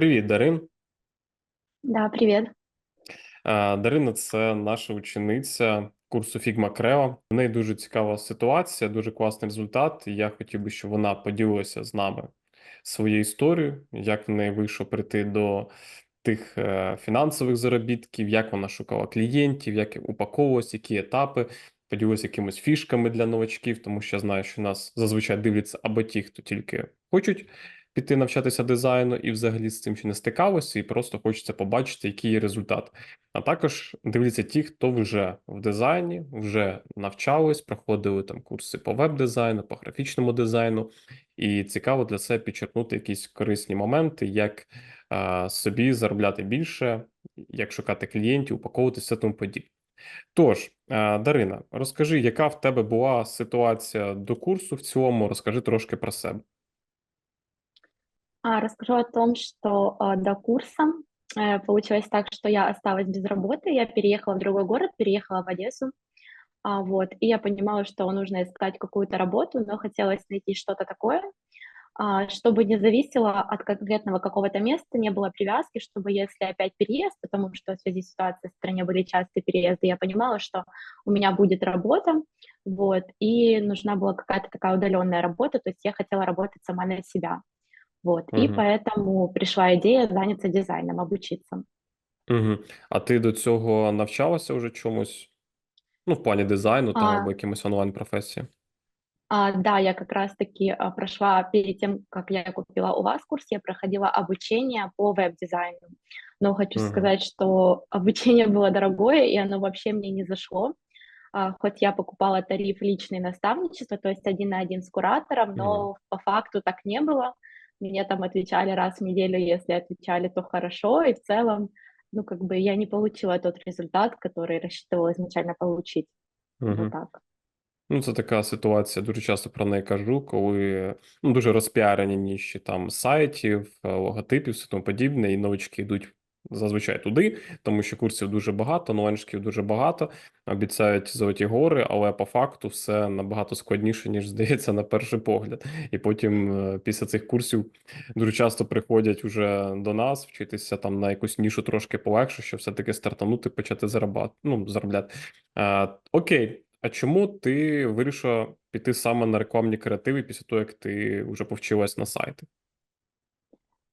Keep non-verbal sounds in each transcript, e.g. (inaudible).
Привіт, Дарин. Да, привет. Е, Дарина це наша учениця курсу Figma Creo. В неї дуже цікава ситуація, дуже класний результат. і Я хотів би, щоб вона поділилася з нами своєю історією, як в неї вийшло прийти до тих е, фінансових заробітків, як вона шукала клієнтів, як упаковувалась, які етапи, поділилася якимись фішками для новачків, тому що я знаю, що нас зазвичай дивляться або ті, хто тільки хочуть піти навчатися дизайну і взагалі з цим ще не стикалися, і просто хочеться побачити, який є результат. А також дивляться ті, хто вже в дизайні, вже навчались, проходили там курси по веб-дизайну, по графічному дизайну, і цікаво для себе підчеркнути якісь корисні моменти, як а, собі заробляти більше, як шукати клієнтів, упаковуватися тому подібне. Тож, Дарина, розкажи, яка в тебе була ситуація до курсу в цілому, розкажи трошки про себе. А, расскажу о том, что а, до курса э, получилось так, что я осталась без работы, я переехала в другой город, переехала в Одессу, а, вот, и я понимала, что нужно искать какую-то работу, но хотелось найти что-то такое, чтобы не зависело от конкретного какого-то места, не было привязки, чтобы если опять переезд, потому что в связи с ситуацией в стране были частые переезды, я понимала, что у меня будет работа, вот, и нужна была какая-то такая удаленная работа, то есть я хотела работать сама на себя. Вот, и Угу. поэтому пришла идея заняться дизайном, обучиться. Угу. А ти до цього навчалася вже чомусь? Ну, в плані дизайну там або А, якимось онлайн-професії? а, да, я как раз-таки а, прошла перед тем, как я купила у вас курс, я проходила обучение по веб-дизайну. Но хочу Угу. сказать, что (laughs) обучение было дорогое, и оно вообще мне не зашло. А, хоть я покупала тариф личное наставничество, то есть один на один с куратором, Угу. но по факту так не было. Мне там отвечали раз в неделю, если отвечали, то хорошо, и в целом, ну, как бы я не получила тот результат, который рассчитывала изначально получить. Вот Угу. так. Ну, це така ситуація, дуже часто про неї кажу, коли ну, дуже розпіарені ніші там сайтів, е, логотипів, все тому подібне, і новички йдуть зазвичай туди, тому що курсів дуже багато, новеншків дуже багато, обіцяють золоті гори, але по факту все набагато складніше, ніж здається на перший погляд. І потім е, після цих курсів дуже часто приходять уже до нас вчитися там на якусь нішу трошки полегше, щоб все-таки стартанути, почати заробляти. Ну, заробляти. Е, окей. А чому ти вирішила піти саме на рекламні креативи після того, як ти вже повчилась на сайти?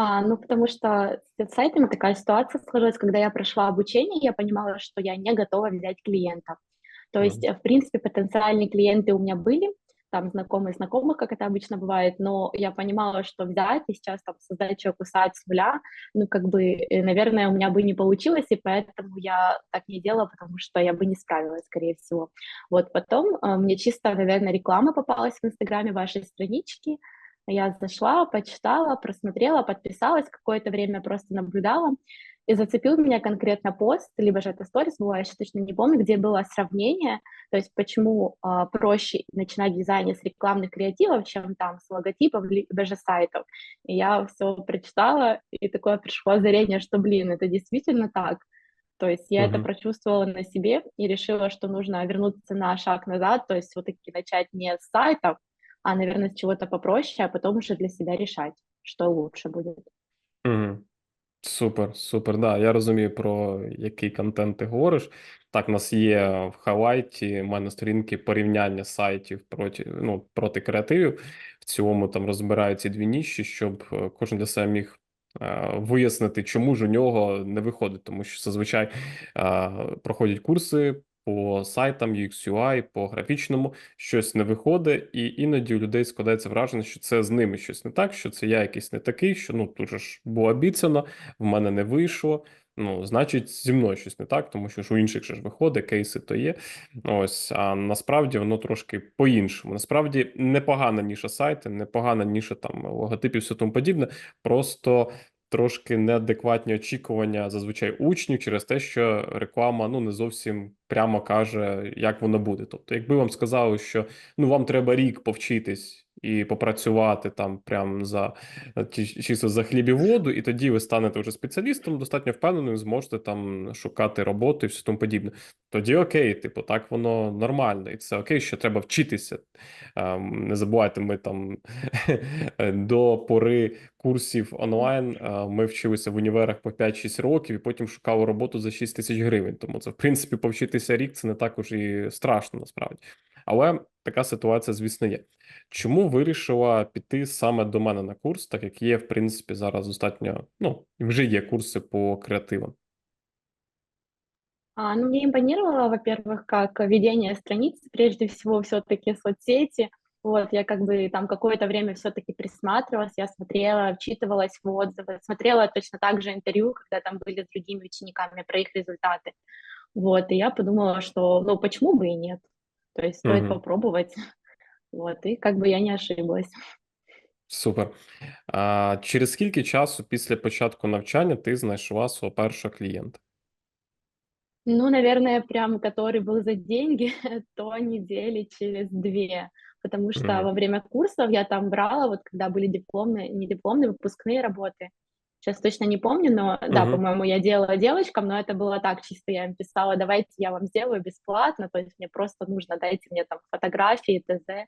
А, ну, потому что с сайтами такая ситуация сложилась, когда я прошла обучение, я понимала, что я не готова взять клиентов. То есть, Мгм. э, в принципе, потенциальные клиенты у меня были, там знакомые знакомых, как это обычно бывает, но я понимала, что взять и сейчас там создать человеку сайт с нуля, ну, как бы, э, наверное, у меня бы не получилось, и поэтому я так не делала, потому что я бы не справилась, скорее всего. Вот потом э, мне чисто, наверное, реклама попалась в Инстаграме вашей странички, я зашла, почитала, просмотрела, подписалась, какое-то время просто наблюдала, и зацепил меня конкретно пост, либо же это сторис было, я сейчас точно не помню, где было сравнение, то есть почему а, проще начинать дизайн с рекламных креативов, чем там с логотипов, либо же сайтов. И я все прочитала, и такое пришло озарение, что, блин, это действительно так. То есть я это Мгм. прочувствовала на себе и решила, что нужно вернуться на шаг назад, то есть все-таки начать не с сайтов, а, наверное, с чего-то попроще, а потом уже для себя решать, что лучше будет. Мгм. Супер, супер. Да, я розумію, про який контент ти говориш. Так, у нас є в хайлайті, в мене сторінки порівняння сайтів проти, ну, проти креативів. В цілому там розбирають ці дві ніші, щоб е, кожен для себе міг е, вияснити, чому ж у нього не виходить, тому що зазвичай е, проходять курси по сайтам UX, UI, по графічному, щось не виходить, і іноді у людей складається враження, що це з ними щось не так, що це я якийсь не такий, що ну тут же ж було обіцяно в мене не вийшло. Ну, значить, зі мною щось не так, тому що ж у інших ж виходить, кейси то є. Ось, а насправді воно трошки по-іншому. Насправді непогана ніша сайти, непогана ніша там логотипів, все тому подібне. Просто трошки неадекватні очікування зазвичай учнів через те, що реклама ну не зовсім прямо каже, як воно буде. Тобто, якби вам сказали, що ну вам треба рік повчитись і попрацювати там прям за е, чисто за хліб і воду, і тоді ви станете вже спеціалістом, достатньо впевненим, зможете там шукати роботу і все тому подібне. Тоді окей, типу, так воно нормально, і це окей, що треба вчитися. Ем, Не забувайте, ми там (laughs) до пори курсів онлайн е, ми вчилися в універах по 5-6 років і потім шукали роботу за 6 тисяч гривень. Тому це, в принципі, повчитися рік це не також і страшно насправді. Але така ситуація, звісно, є. Чому вирішила піти саме до мене на курс, так як є, в принципі, зараз достатньо, ну, вже є курси по креативам. А, ну, мне импонировало, во-первых, как ведение страниц, прежде всего, все-таки соцсети. Вот, я как бы там какое-то время все-таки присматривалась, я смотрела, вчитывалась в отзывы, смотрела точно так же интервью, когда там были с другими учениками про их результаты. Вот, и я подумала, что, ну, почему бы и нет? То есть стоит Мгм. попробовать. Вот, и как бы я не ошиблась. Супер. А через скільки часу після початку навчання ти знайшла свого першого клієнта? Ну, наверное, прям который был за деньги, (laughs) то недели через 2. Потому что Мгм. во время курсов я там брала, вот когда были дипломные, не дипломные, выпускные работы. Сейчас точно не помню, но да, по-моему, я делала девочкам, но это было так чисто, я им писала, давайте я вам сделаю бесплатно, то есть мне просто нужно, дайте мне там фотографии, т.з.,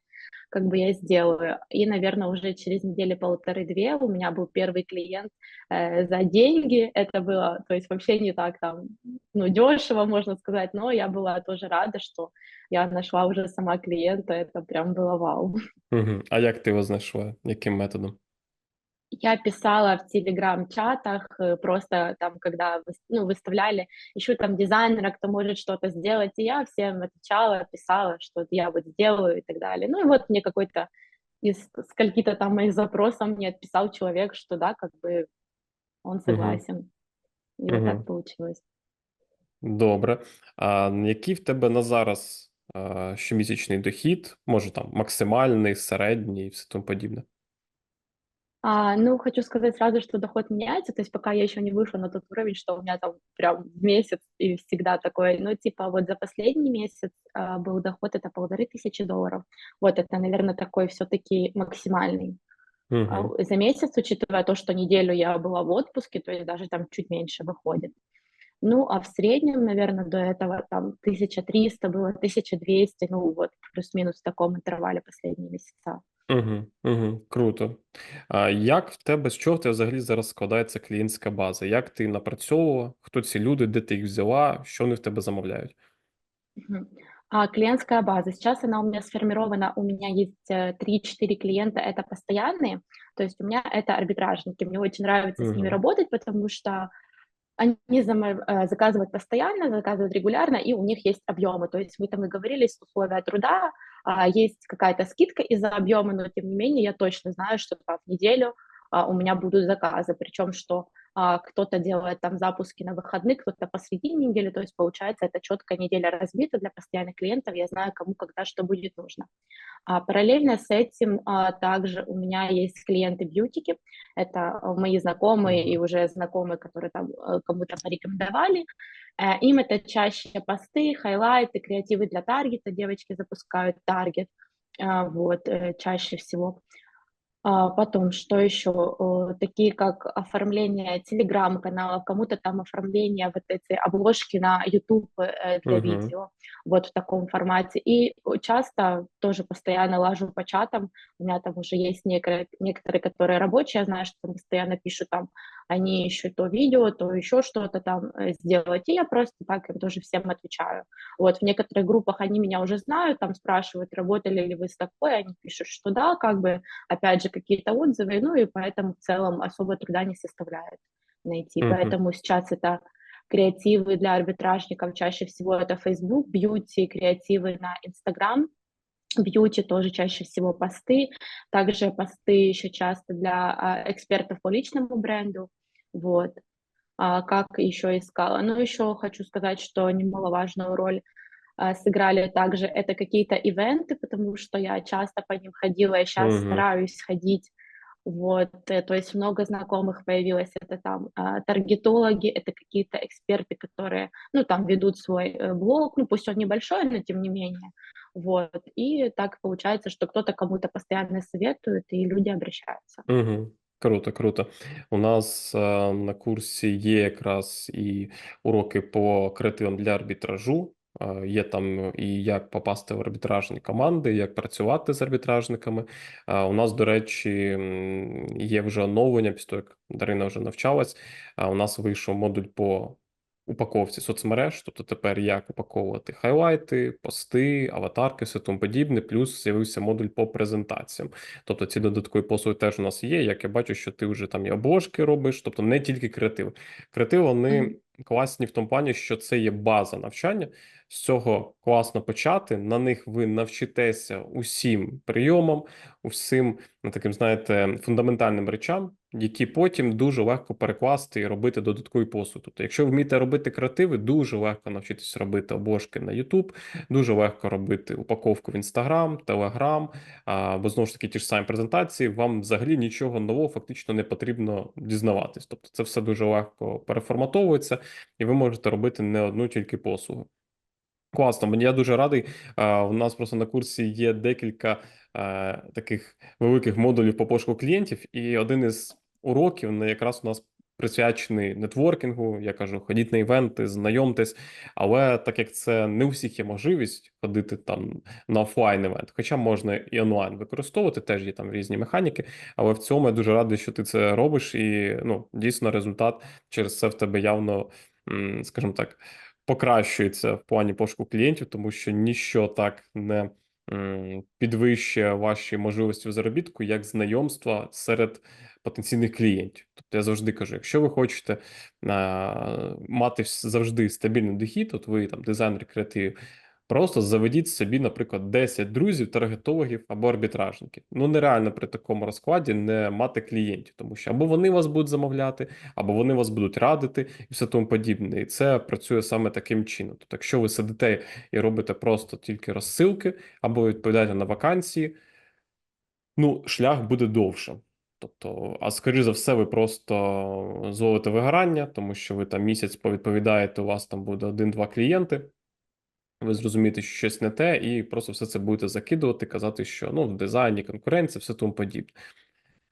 как бы я сделаю. И, наверное, уже через недели полторы-две у меня был первый клиент э, за деньги. Это было, то есть вообще не так там, ну, дешево, можно сказать, но я была тоже рада, что я нашла уже сама клиента, это прям было вау. Мгм. А як ти його знайшла? Яким методом? Я писала в телеграм-чатах, э, просто там, когда выс- ну, выставляли, ищу там дизайнера, кто может что-то сделать, и я всем отвечала, писала, что я вот сделаю и так далее. Ну и вот мне какой-то из скольки-то там моих запросов мне отписал человек, что да, как бы он Мгм. согласен. И вот Мгм. так получилось. Добре. А який в тебе на зараз а, щомісячний дохід? Може там максимальний, середній і все тому подібне? А, ну, хочу сказать сразу, что доход меняется, то есть пока я еще не вышла на тот уровень, что у меня там прям месяц и всегда такой, ну, типа вот за последний месяц а, был доход это полторы тысячи долларов. Вот это, наверное, такой все-таки максимальный. А Мгм. у- за месяц, учитывая то, что неделю я была в отпуске, то есть даже там чуть меньше выходит. Ну, а в среднем, наверное, до этого там 1300 было, 1200, ну вот плюс-минус в таком интервале последние месяца. Угу, угу, круто. А як в тебе, з чого в тебе взагалі зараз складається клієнтська база? Як ти напрацьовувала? Хто ці люди, де ти їх взяла, що вони в тебе замовляють? Мгм. А клиентская база, сейчас она у меня сформирована, у меня есть э, 3-4 клиента, это постоянные, то есть у меня это арбитражники, мне очень нравится с ними Мгм. работать, потому что они зама- э, заказывают постоянно, заказывают регулярно, и у них есть объемы, то есть мы там и говорились, условия труда, а, есть какая-то скидка из-за объема, но тем не менее я точно знаю, что там в неделю а, у меня будут заказы, причем что а, кто-то делает там запуски на выходных, кто-то посреди недели, то есть получается это четко неделя разбита для постоянных клиентов, я знаю, кому когда что будет нужно. А параллельно с этим а, также у меня есть клиенты бьютики, это а, мои знакомые и уже знакомые, которые там кому-то порекомендовали. Э, Им это чаще посты, хайлайты, креативы для таргета, девочки запускают таргет, а, вот, э, чаще всего. А, потом, что еще? Э, такие как оформление телеграм-каналов, кому-то там оформление вот эти обложки на YouTube э, для Мгм. видео, вот в таком формате. И часто тоже постоянно лажу по чатам, у меня там уже есть некоторые, некоторые, которые рабочие, я знаю, что там постоянно пишут там, они ищут то видео, то еще что-то там э, сделать, и я просто так им тоже всем отвечаю. Вот в некоторых группах они меня уже знают, там спрашивают, работали ли вы с такой, они пишут, что да, как бы, опять же, какие-то отзывы, ну и поэтому в целом особо труда не составляет найти. Мгм. Поэтому сейчас это креативы для арбитражников, чаще всего это Facebook, бьюти, креативы на Instagram, бьюти тоже чаще всего посты, также посты еще часто для а, экспертов по личному бренду, вот. А, как еще искала? Ну, еще хочу сказать, что немаловажную роль а, сыграли также это какие-то ивенты, потому что я часто по ним ходила и сейчас Мгм. стараюсь ходить. Вот, э, то есть много знакомых появилось. Это там а, таргетологи, это какие-то эксперты, которые, ну, там ведут свой э, блог, ну, пусть он небольшой, но тем не менее. Вот. И так получается, что кто-то кому-то постоянно советует, и люди обращаются. Мгм. Круто, круто. У нас, е, на курсі є якраз і уроки по креативам для арбітражу. Е, Є там і як попасти в арбітражні команди, як працювати з арбітражниками. Е, У нас, до речі, є вже оновлення, після того, як Дарина вже навчалась. е, У нас вийшов модуль по упаковці соцмереж, тобто тепер як упаковувати хайлайти, пости, аватарки, все тому подібне. Плюс з'явився модуль по презентаціям. Тобто ці додаткові послуги теж у нас є. Як я бачу, що ти вже там і обложки робиш, тобто не тільки креатив. Креатив вони класні в тому плані, що це є база навчання. З цього класно почати. На них ви навчитеся усім прийомам, усім ну, таким, знаєте, фундаментальним речам, які потім дуже легко перекласти і робити додаткові послуги. Тобто, якщо вмієте робити креативи, дуже легко навчитися робити обложки на YouTube, дуже легко робити упаковку в Instagram, Telegram, а, бо знову ж таки ті ж самі презентації, вам взагалі нічого нового фактично не потрібно дізнаватись. Тобто, це все дуже легко переформатовується, і ви можете робити не одну тільки послугу. Класно, мені я дуже радий. А, У нас просто на курсі є декілька е, таких великих модулів по пошуку клієнтів, і один із уроків не якраз у нас присвячений нетворкінгу. Я кажу, ходіть на івенти, знайомтесь. Але так як це не у всіх є можливість ходити там на офлайн івент, хоча можна і онлайн використовувати, теж є там різні механіки. Але в цьому я дуже радий, що ти це робиш, і ну дійсно результат через це в тебе явно, скажімо так покращується в плані пошуку клієнтів, тому що ніщо так не підвищує ваші можливості в заробітку, як знайомства серед потенційних клієнтів. Тобто я завжди кажу: якщо ви хочете мати завжди стабільний дохід, от ви там дизайнер креативів, Просто заведіть собі, наприклад, 10 друзів, таргетологів або арбітражників. Ну нереально при такому розкладі не мати клієнтів, тому що або вони вас будуть замовляти, або вони вас будуть радити і все тому подібне. І це працює саме таким чином. Тобто, якщо ви сидите і робите просто тільки розсилки, або відповідаєте на вакансії, ну шлях буде довше. Тобто, а скоріш за все, ви просто зловите вигорання, тому що ви там місяць повідповідаєте, у вас там буде один-два клієнти. Ви зрозумієте, що щось не те, і просто все це будете закидувати, казати, що ну в дизайні конкуренція, все тому подібне.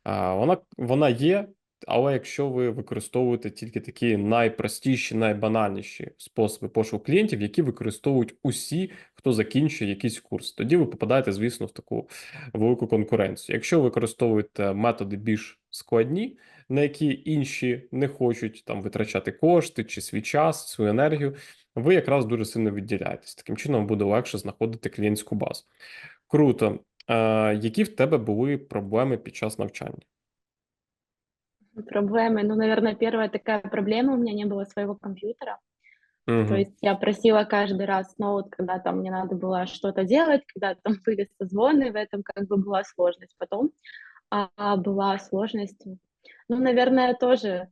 А, Вона вона є, але якщо ви використовуєте тільки такі найпростіші, найбанальніші способи пошуку клієнтів, які використовують усі, хто закінчує якийсь курс, тоді ви попадаєте, звісно, в таку велику конкуренцію. Якщо ви використовуєте методи більш складні, на які інші не хочуть там витрачати кошти чи свій час, свою енергію, ви якраз дуже сильно відділяєтесь. Таким чином буде легше знаходити клієнтську базу. Круто. Е, які в тебе були проблеми під час навчання? Проблемы. Ну, наверное, первая такая проблема, у меня не было своего компьютера. То Угу. есть я просила каждый раз ноут, когда там мне надо было что-то делать, когда там (laughs) были созвоны, в этом как бы была сложность. Потом а, была сложность, ну, наверное, тоже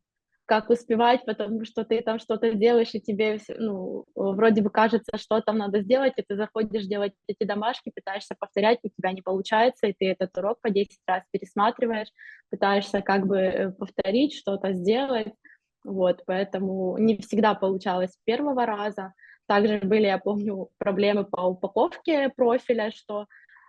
как успевать, потому что ты там что-то делаешь, и тебе ну, вроде бы кажется, что там надо сделать, и ты заходишь делать эти домашки, пытаешься повторять, у тебя не получается, и ты этот урок по 10 раз пересматриваешь, пытаешься как бы э, повторить, что-то сделать. Вот, поэтому не всегда получалось первого раза. Также были, я помню, проблемы по упаковке профиля, что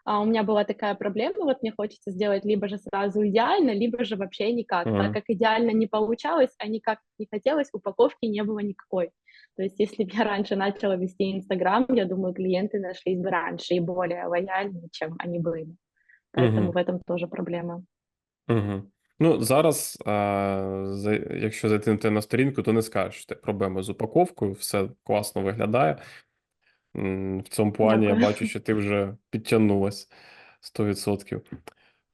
а, у меня была такая проблема, вот мне хочется сделать либо же сразу идеально, либо же вообще никак. Так Мгм. как идеально не получалось, а никак не хотелось, упаковки не было никакой. То есть если бы я раньше начала вести Инстаграм, я думаю, клиенты нашлись бы раньше и более лояльнее, чем они были. Поэтому Мгм. в этом тоже проблема. Угу. Ну, зараз, а, за- якщо зайти на сторінку, то не скажеш, що проблеми з упаковкою, все класно виглядає. В цьому плані я бачу, що ти вже підтягнулась 100%.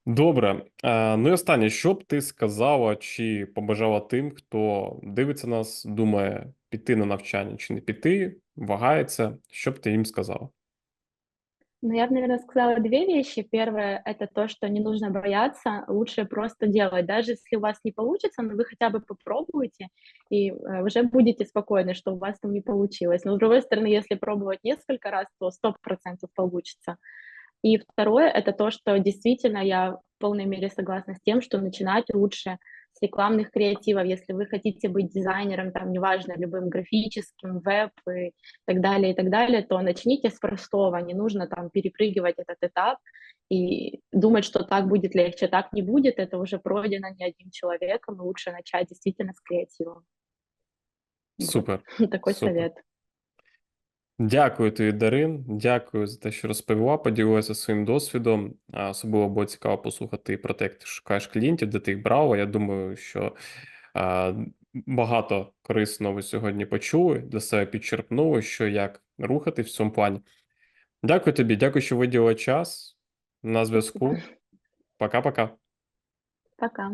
Добре. Е, Ну і останнє, що б ти сказала чи побажала тим, хто дивиться нас, думає, піти на навчання чи не піти, вагається, що б ти їм сказала? Ну, я бы, наверное, сказала две вещи. Первое- это то, что не нужно бояться, лучше просто делать. Даже если у вас не получится, но вы хотя бы попробуйте, и, э, уже будете спокойны, что у вас там не получилось. Но, с другой стороны, если пробовать несколько раз, то 100 получится. И второе- это то, что действительно я полной мере согласна с тем, что начинать лучше с рекламных креативов. Если вы хотите быть дизайнером, там, неважно, любым графическим, веб и так далее, и так далее, то начните с простого. Не нужно там перепрыгивать этот этап и думать, что так будет легче. Так не будет, это уже пройдено не одним человеком, лучше начать действительно с креатива. Вот. Супер. (laughs) Такой Супер. совет. Дякую тобі, Дарин. Дякую за те, що розповіла, поділилася своїм досвідом. А, Особливо було цікаво послухати про те, як ти шукаєш клієнтів, де ти їх брала. Я думаю, що а, багато корисного ви сьогодні почули, для себе підчерпнули, що як рухати в цьому плані. Дякую тобі, дякую, що виділила час. На зв'язку. Пока-пока. Пока.